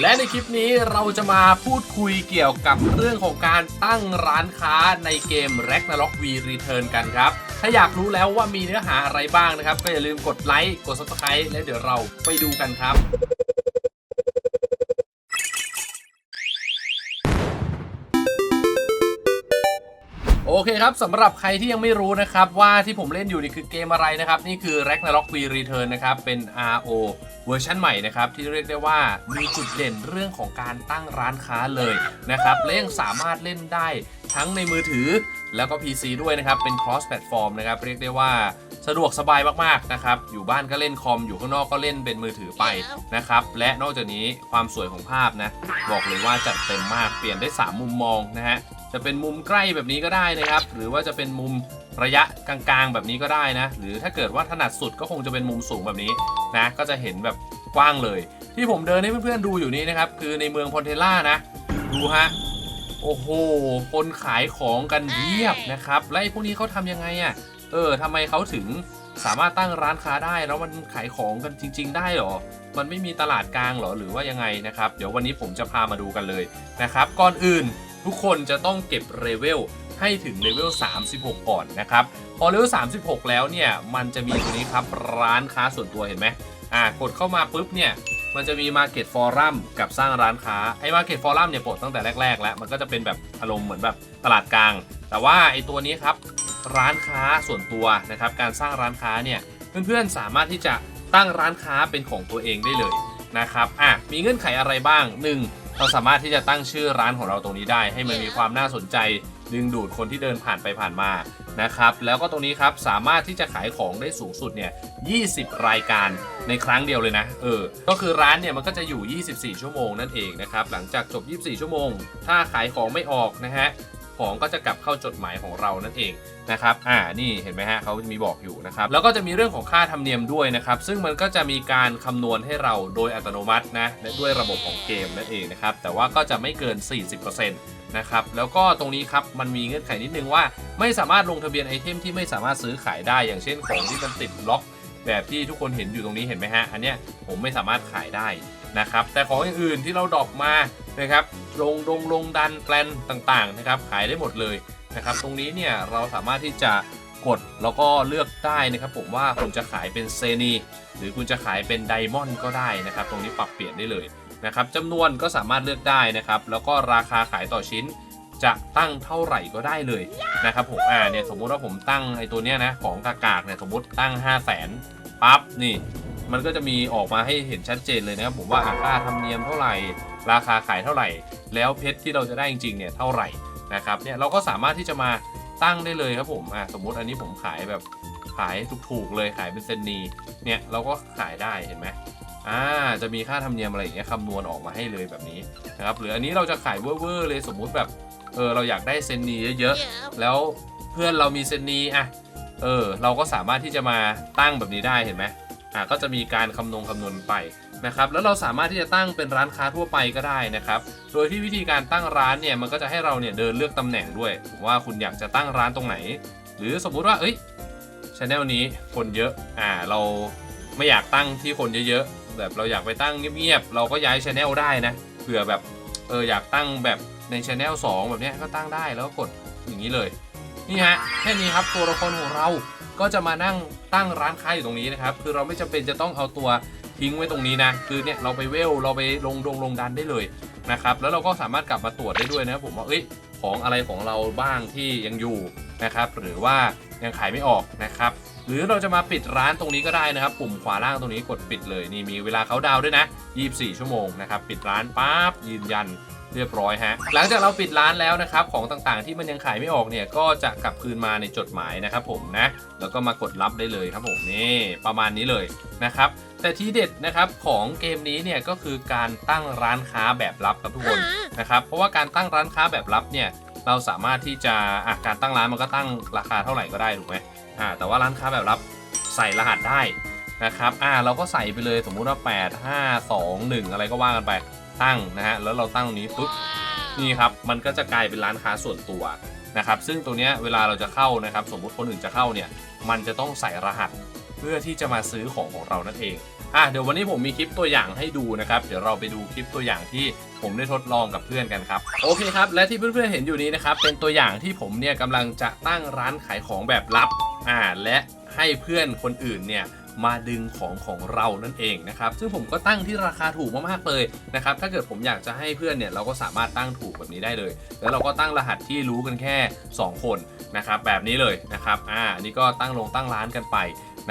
และในคลิปนี้เราจะมาพูดคุยเกี่ยวกับเรื่องของการตั้งร้านค้าในเกม Ragnarok V Return กันครับ ถ้าอยากรู้แล้วว่ามีเนื้อหาอะไรบ้างนะครับ ก็อย่าลืมกดไลค์ กด Subscribe และเดี๋ยวเราไปดูกันครับ โอเคครับสำหรับใครที่ยังไม่รู้นะครับ ว่าที่ผมเล่นอยู่นี่คือเกมอะไรนะครับ นี่คือ Ragnarok V Return นะครับ เป็น RO เวอร์ชันใหม่นะครับ ที่เรียกได้ว่ามีจุดเด่นเรื่องของการตั้งร้านค้าเลยนะครับ และยังสามารถเล่นได้ทั้งในมือถือแล้วก็ PC ด้วยนะครับ เป็น cross platform นะครับ เรียกได้ว่าสะดวกสบายมากๆนะครับ อยู่บ้านก็เล่นคอม อยู่ข้างนอกก็เล่นเป็นมือถือไปนะครับ และนอกจากนี้ความสวยของภาพนะ บอกเลยว่าจัดเต็มมาก เปลี่ยนได้ 3 มุมมองนะฮะ จะเป็นมุมใกล้แบบนี้ก็ได้นะครับ หรือว่าจะเป็นมุมระยะกลางๆ แบบนี้ก็ได้นะ หรือถ้าเกิดว่าถนัดสุดก็คงจะเป็นมุมสูงแบบนี้นะ ก็จะเห็นแบบกว้างเลย ที่ผมเดินให้เพื่อนๆดูอยู่นี้นะครับ คือในเมืองพอนเทล่านะ ดูฮะ โอ้โห คนขายของกันเพียบนะครับ และไอ้พวกนี้เขาทำยังไงอะ่ะ เออทำไมเขาถึงสามารถตั้งร้านค้าได้แล้วมันขายของกันจริง ๆ ได้หรอ มันไม่มีตลาดกลางหรอหรือว่ายังไงนะครับ เดี๋ยววันนี้ผมจะพามาดูกันเลยนะครับ ก่อนอื่น ทุกคนจะต้องเก็บเลเวลให้ถึงเลเวล 36 ก่อนนะครับ พอเลเวล 36 แล้วเนี่ย มันจะมีตัวนี้ครับ ร้านค้าส่วนตัวเห็นไหมอ่ากดเข้ามาปุ๊บเนี่ย มันจะมี Market Forum กับสร้างร้านค้า ไอ้ Market Forum เนี่ยปลดตั้งแต่แรก ๆ แล้ว มันก็จะเป็นแบบอารมณ์เหมือนแบบตลาดกลาง แต่ว่าไอ้ตัวนี้ครับ ร้านค้าส่วนตัวนะครับ การสร้างร้านค้าเนี่ย เพื่อนๆ สามารถที่จะตั้งร้านค้าเป็นของตัวเองได้เลยนะครับ อะ มีเงื่อนไขอะไรบ้าง 1. เราสามารถที่จะตั้งชื่อร้านของเราตรงนี้ได้ ให้มันมีความน่าสนใจดึงดูดคนที่เดินผ่านไปผ่านมานะครับแล้วก็ตรงนี้ครับสามารถที่จะขายของได้สูงสุดเนี่ย 20 รายการในครั้งเดียวเลยนะเออก็คือร้านเนี่ยมันก็จะอยู่ 24 ชั่วโมงนั่นเองนะครับหลังจากจบ 24 ชั่วโมง ถ้าขายของไม่ออกนะฮะ ของก็จะกลับเข้าจดหมายของเรานั่นเองนะครับ อ่า นี่เห็นไหมฮะเขามีบอกอยู่นะครับ แล้วก็จะมีเรื่องของค่าธรรมเนียมด้วยนะครับ ซึ่งมันก็จะมีการคำนวณให้เราโดยอัตโนมัตินะและด้วยระบบของเกมนั่นเองนะครับ แต่ว่าก็จะไม่เกิน 40%นะครับ แล้วก็ตรงนี้ครับมันมีเงื่อนไขนิดนึงว่า ไม่สามารถลงทะเบียนไอเทมที่ไม่สามารถซื้อขายได้ อย่างเช่นของที่มันติดล็อกแบบที่ทุกคนเห็นอยู่ตรงนี้เห็นไหมฮะ อันเนี้ยผมไม่สามารถขายได้นะครับ แต่ของอื่นๆที่เราดรอปมา นะครับลงดงลงดันแปลนต่างๆนะครับขายได้หมดเลยนะครับ ตรงนี้เนี่ยเราสามารถที่จะกดแล้วก็เลือกได้นะครับ ผมว่าคุณจะขายเป็นเซนี หรือคุณจะขายเป็นไดมอนด์ก็ได้นะครับ ตรงนี้ปรับเปลี่ยนได้เลยนะครับจำนวนก็สามารถเลือกได้นะครับ แล้วก็ราคาขายต่อชิ้นจะตั้งเท่าไหร่ก็ได้เลยนะครับผมอ่าเนี่ยสมมุติว่าผมตั้งไอ้ตัวเนี้ยนะของกากากเนี่ยสมมุติตั้ง 5 0 0 0 0นปั๊บนี่ มันก็จะมีออกมาให้เห็นชัดเจนเลยนะครับผมว่าอะค่าธรรมเนียมเท่าไหร่ ราคาขายเท่าไหร่ แล้วเพชรที่เราจะได้จริงๆเนี่ยเท่าไหร่นะครับเนี่ยเราก็สามารถที่จะมาตั้งได้เลยครับผมอะสมมุติอันนี้ผมขายแบบขายถูกๆเลยขายเป็นเซนนีเนี่ยเราก็ขายได้เห็นไหมอ่าจะมีค่าธรรมเนียมอะไรอย่างเงี้ยคำนวณออกมาให้เลยแบบนี้นะครับหรืออันนี้เราจะขายเวอร์ๆเลยสมมุติแบบเออเราอยากได้เซนนีเยอะๆแล้วเพื่อนเรามีเซนนีอะเออเราก็สามารถที่จะมาตั้งแบบนี้ได้เห็นไหมอ่าก็จะมีการคำนวณคำนวณไป นะครับแล้วเราสามารถที่จะตั้งเป็นร้านค้าทั่วไปก็ได้นะครับ โดยที่วิธีการตั้งร้านเนี่ยมันก็จะให้เราเนี่ยเดินเลือกตำแหน่งด้วย ว่าคุณอยากจะตั้งร้านตรงไหน หรือสมมุติว่าเอ้ยชแนลนี้คนเยอะอ่าเราไม่อยากตั้งที่คนเยอะๆแบบเราอยากไปตั้งเงียบๆเราก็ย้ายชแนลได้นะเผื่อแบบเอออยากตั้งแบบในชแนล2แบบนี้ก็ตั้งได้แล้วก็กดอย่างนี้เลยนี่ฮะแค่นี้ครับตัวละครของเราก็จะมานั่งตั้งร้านค้าอยู่ตรงนี้นะครับ คือเราไม่จำเป็นจะต้องเอาตัว ทิ้งไว้ตรงนี้นะ คือเนี่ยเราไปเวลเราไปลงดงลงดันได้เลยนะครับ แล้วเราก็สามารถกลับมาตรวจได้ด้วยนะผมว่าเอ้ยของอะไรของเราบ้างที่ยังอยู่นะครับ หรือว่ายังขายไม่ออกนะครับ หรือเราจะมาปิดร้านตรงนี้ก็ได้นะครับ ปุ่มขวาล่างตรงนี้กดปิดเลย นี่มีเวลาเขาดาวด้วยนะ 24 ชั่วโมงนะครับ ปิดร้านปั๊บยืนยัน เรียบร้อยฮะ หลังจากเราปิดร้านแล้วนะครับของต่างๆที่มันยังขายไม่ออกเนี่ยก็จะกลับคืนมาในจดหมายนะครับผมนะแล้วก็มากดรับได้เลยครับผมนี่ประมาณนี้เลยนะครับแต่ที่เด็ดนะครับของเกมนี้เนี่ยก็คือการตั้งร้านค้าแบบลับครับทุกคนนะครับเพราะว่าการตั้งร้านค้าแบบลับเนี่ยเราสามารถที่จะอะการตั้งร้านมันก็ตั้งราคาเท่าไหร่ก็ได้ถูกไหมอ่าแต่ว่าร้านค้าแบบลับใส่รหัสได้นะครับอ่าเราก็ใส่ไปเลยสมมุติว่า 8 5 2 1 อะไรก็ว่ากันไป ตั้งนะฮะแล้วเราตั้งตรงนี้ปุ๊บนี่ครับมันก็จะกลายเป็นร้านค้าส่วนตัวนะครับซึ่งตรงเนี้ยเวลาเราจะเข้านะครับสมมุติคนอื่นจะเข้าเนี่ยมันจะต้องใส่รหัส เพื่อที่จะมาซื้อของของเรานั่นเองอะเดี๋ยววันนี้ผมมีคลิปตัวอย่างให้ดูนะครับ เดี๋ยวเราไปดูคลิปตัวอย่างที่ผมได้ทดลองกับเพื่อนกันครับโอเคครับและที่เพื่อนๆเห็นอยู่นี้นะครับเป็นตัวอย่างที่ผมเนี่ยกำลังจะตั้งร้านขายของแบบลับอ่าและให้เพื่อนคนอื่นเนี่ย มาดึงของของเรานั่นเองนะครับซึ่งผมก็ตั้งที่ราคาถูกมากๆเลยนะครับถ้าเกิดผมอยากจะให้เพื่อนเนี่ยเราก็สามารถตั้งถูกแบบนี้ได้เลย แล้วเราก็ตั้งรหัสที่รู้กันแค่ 2 คนนะครับแบบนี้เลยนะครับอ่านี่ก็ตั้งลงตั้งร้านกันไป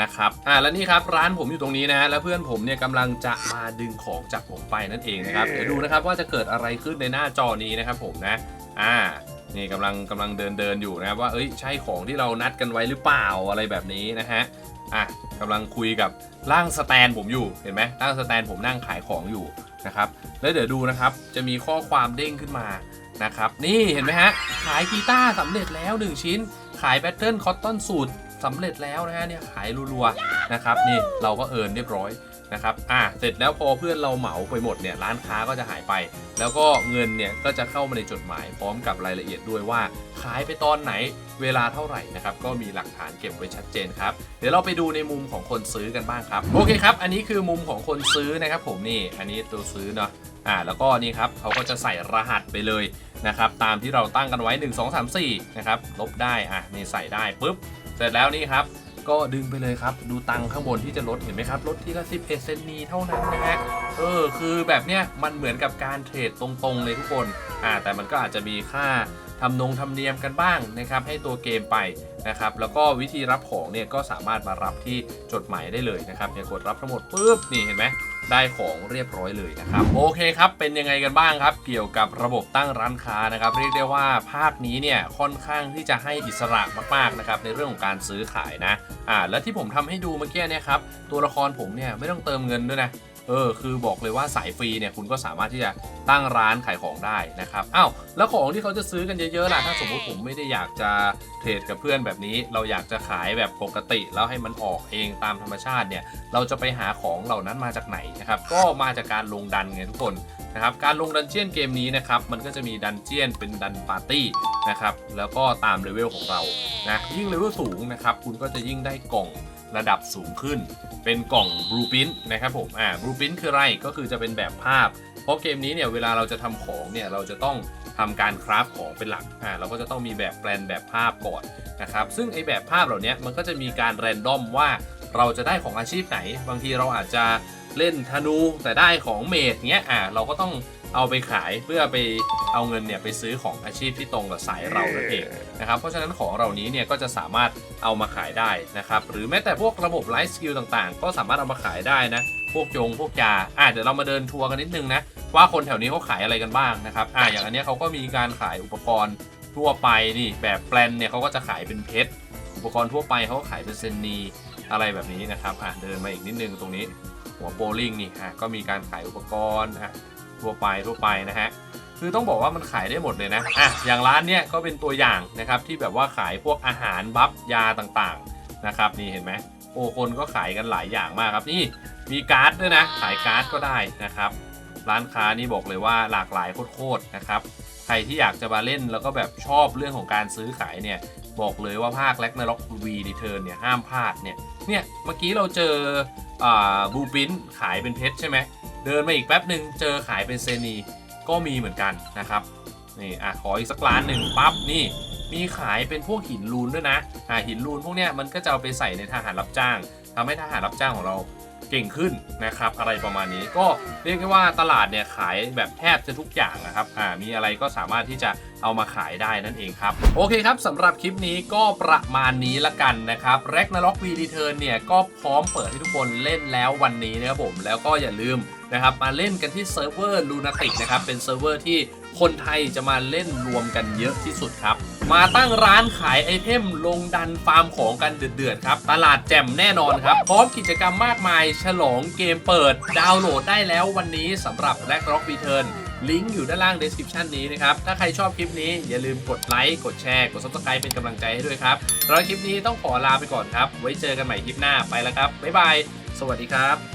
นะครับอ่าแล้วนี่ครับร้านผมอยู่ตรงนี้นะแล้วเพื่อนผมเนี่ยกำลังจะมาดึงของจากผมไปนั่นเองนะครับเดี๋ยวดูนะครับว่าจะเกิดอะไรขึ้นในหน้าจอนี้นะครับผมนะอ่านี่กำลังกำลังเดินเดินอยู่นะครับว่าเอ้ยใช่ของที่เรานัดกันไว้หรือเปล่าอะไรแบบนี้นะฮะอะ กำลังคุยกับร่างสแตนผมอยู่เห็นไหมร่างสแตนผมนั่งขายของอยู่นะครับแล้วเดี๋ยวดูนะครับจะมีข้อความเด้งขึ้นมานะครับนี่เห็นไหมฮะขายกีตาร์สำเร็จแล้ว 1 ชิ้น ขายแบตเทิลคอตตอนสูตรสำเร็จแล้วนะฮะเนี่ยขายรัวๆนะครับนี่เราก็เอินเรียบร้อย นะครับอะเสร็จแล้วพอเพื่อนเราเหมาไปหมดเนี่ยร้านค้าก็จะหายไป แล้วก็เงินเนี่ยก็จะเข้ามาในจดหมายพร้อมกับรายละเอียดด้วยว่าขายไปตอนไหนเวลาเท่าไหร่นะครับก็มีหลักฐานเก็บไว้ชัดเจนครับเดี๋ยวเราไปดูในมุมของคนซื้อกันบ้างครับโอเคครับ อันนี้คือมุมของคนซื้อนะครับผมนี่อันนี้ตัวซื้อเนาะอ่าแล้วก็นี่ครับเขาก็จะใส่รหัสไปเลยนะครับตามที่เราตั้งกันไว้ 1 2 3 4นะครับลบได้อะนี่ใส่ได้ปุ๊บเสร็จแล้วนี่ครับ ก็ดึงไปเลยครับ ดูตังข้างบนที่จะลดเห็นไหมครับลดทีละ11เซนนีเท่านั้นนะฮะเออคือแบบเนี้ยมันเหมือนกับการเทรดตรงๆเลยทุกคนอ่าแต่มันก็อาจจะมีค่า ทำนงทำเนียมกันบ้างนะครับให้ตัวเกมไปนะครับแล้วก็วิธีรับของเนี่ยก็สามารถมารับที่จดหมายได้เลยนะครับเนี่ยกดรับทั้งหมดปุ๊บนี่เห็นไหมได้ของเรียบร้อยเลยนะครับโอเคครับเป็นยังไงกันบ้างครับ เกี่ยวกับระบบตั้งร้านค้านะครับเรียกได้ว่าภาคนี้เนี่ยค่อนข้างที่จะให้อิสระมากๆนะครับในเรื่องของการซื้อขายนะอ่าแล้วที่ผมทำให้ดูเมื่อกี้เนี่ยครับตัวละครผมเนี่ยไม่ต้องเติมเงินด้วยนะ เออคือบอกเลยว่าสายฟรีเนี่ยคุณก็สามารถที่จะตั้งร้านขายของได้นะครับอ้าวแล้วของที่เขาจะซื้อกันเยอะๆล่ะถ้าสมมติผมไม่ได้อยากจะเทรดกับเพื่อนแบบนี้ เราอยากจะขายแบบปกติ แล้วให้มันออกเองตามธรรมชาติเนี่ยเราจะไปหาของเหล่านั้นมาจากไหนนะครับก็มาจากการลงดันไงทุกคนนะครับการลงดันเจียนเกมนี้นะครับมันก็จะมีดันเจียนเป็นดันปาร์ตี้นะครับแล้วก็ตามเลเวลของเรานะยิ่งเลเวลสูงนะครับคุณก็จะยิ่งได้กล่อง ระดับสูงขึ้น เป็นกล่องบลูพินนะครับผมอ่าบลูพินคืออะไรก็คือจะเป็นแบบภาพ เพราะเกมนี้เนี่ยเวลาเราจะทำของเนี่ยเราจะต้องทำการคราฟของเป็นหลักอ่าเราก็จะต้องมีแบบแปลนแบบภาพก่อนนะครับซึ่งไอแบบภาพเหล่านี้มันก็จะมีการแรนดอมว่าเราจะได้ของอาชีพไหน บางทีเราอาจจะเล่นธนูแต่ได้ของเมดเงี้ยอ่าเราก็ต้อง เอาไปขายเพื่อไปเอาเงินเนี่ยไปซื้อของอาชีพที่ตรงกับสายเรานั่นเองนะครับเพราะฉะนั้นของเหล่านี้เนี่ยก็จะสามารถเอามาขายได้นะครับหรือแม้แต่พวกระบบไลฟ์สกิลต่างๆ ก็สามารถเอามาขายได้นะพวกยงพวกยาอ่าเดี๋ยวเรามาเดินทัวร์กันนิดนึงนะว่าคนแถวนี้เขาขายอะไรกันบ้างนะครับอ่าอย่างอันเนี้ยเขาก็มีการขายอุปกรณ์ทั่วไปนี่แบบแปลนเนี่ยเขาก็จะขายเป็นเพชรอุปกรณ์ทั่วไปเขาก็ขายเป็นเซนนีอะไรแบบนี้นะครับอะเดินมาอีกนิดนึงตรงนี้ หัวโบลิ่งนี่ฮะก็มีการขายอุปกรณ์อะ ทั่วไปทั่วไปนะฮะคือต้องบอกว่ามันขายได้หมดเลยนะอะอย่างร้านเนี้ยก็เป็นตัวอย่างนะครับที่แบบว่าขายพวกอาหารบัฟยาต่างๆนะครับนี่เห็นไหมโอ้คนก็ขายกันหลายอย่างมากครับนี่มีการ์ดด้วยนะ ขายการ์ดก็ได้นะครับ ร้านค้านี่บอกเลยว่าหลากหลายโคตรๆนะครับใครที่อยากจะมาเล่นแล้วก็แบบชอบเรื่องของการซื้อขายเนี่ยบอกเลยว่าภาคแร็กนาร็อกวีรีเทิร์นเนี่ยห้ามพลาดเนี่ยเนี่ยเมื่อกี้เราเจออ่าบูปินขายเป็นเพชรใช่ไหม เดินมาอีกแป๊บหนึ่งเจอขายเป็นเซนีก็มีเหมือนกันนะครับนี่อะขออีกสักร้านหนึ่งปั๊บนี่มีขายเป็นพวกหินรูนด้วยนะอ่าหินรูนพวกเนี้ยมันก็จะเอาไปใส่ในทหารรับจ้างทำให้ทหารรับจ้างของเรา เก่งขึ้นนะครับอะไรประมาณนี้ก็เรียกได้ว่าตลาดเนี่ยขายแบบแทบจะทุกอย่างนะครับอ่ามีอะไรก็สามารถที่จะเอามาขายได้นั่นเองครับ โอเคครับสำหรับคลิปนี้ก็ประมาณนี้ละกันนะครับ r a g n a r o k V Return เนี่ยก็พร้อมเปิดให้ทุกคนเล่นแล้ววันนี้นะครับผมแล้วก็อย่าลืมนะครับมาเล่นกันที่เซิร์ฟเวอร์ Lunatic นะครับเป็นเซิร์ฟเวอร์ที่ คนไทยจะมาเล่นรวมกันเยอะที่สุดครับ มาตั้งร้านขายไอเทมลงดันฟาร์มของกันเดือดๆครับ ตลาดแจ่มแน่นอนครับ พร้อมกิจกรรมมากมาย ฉลองเกมเปิด ดาวน์โหลดได้แล้ววันนี้สำหรับ r a g n a r o k Return ลิงก์อยู่ด้านล่าง description นี้นะครับ ถ้าใครชอบคลิปนี้อย่าลืมกดไลค์ กดแชร์ กด subscribe เป็นกำลังใจให้ด้วยครับสำหรับคลิปนี้ต้องขอลาไปก่อนครับ ไว้เจอกันใหม่คลิปหน้าไปแล้วครับ บ๊ายบาย สวัสดีครับ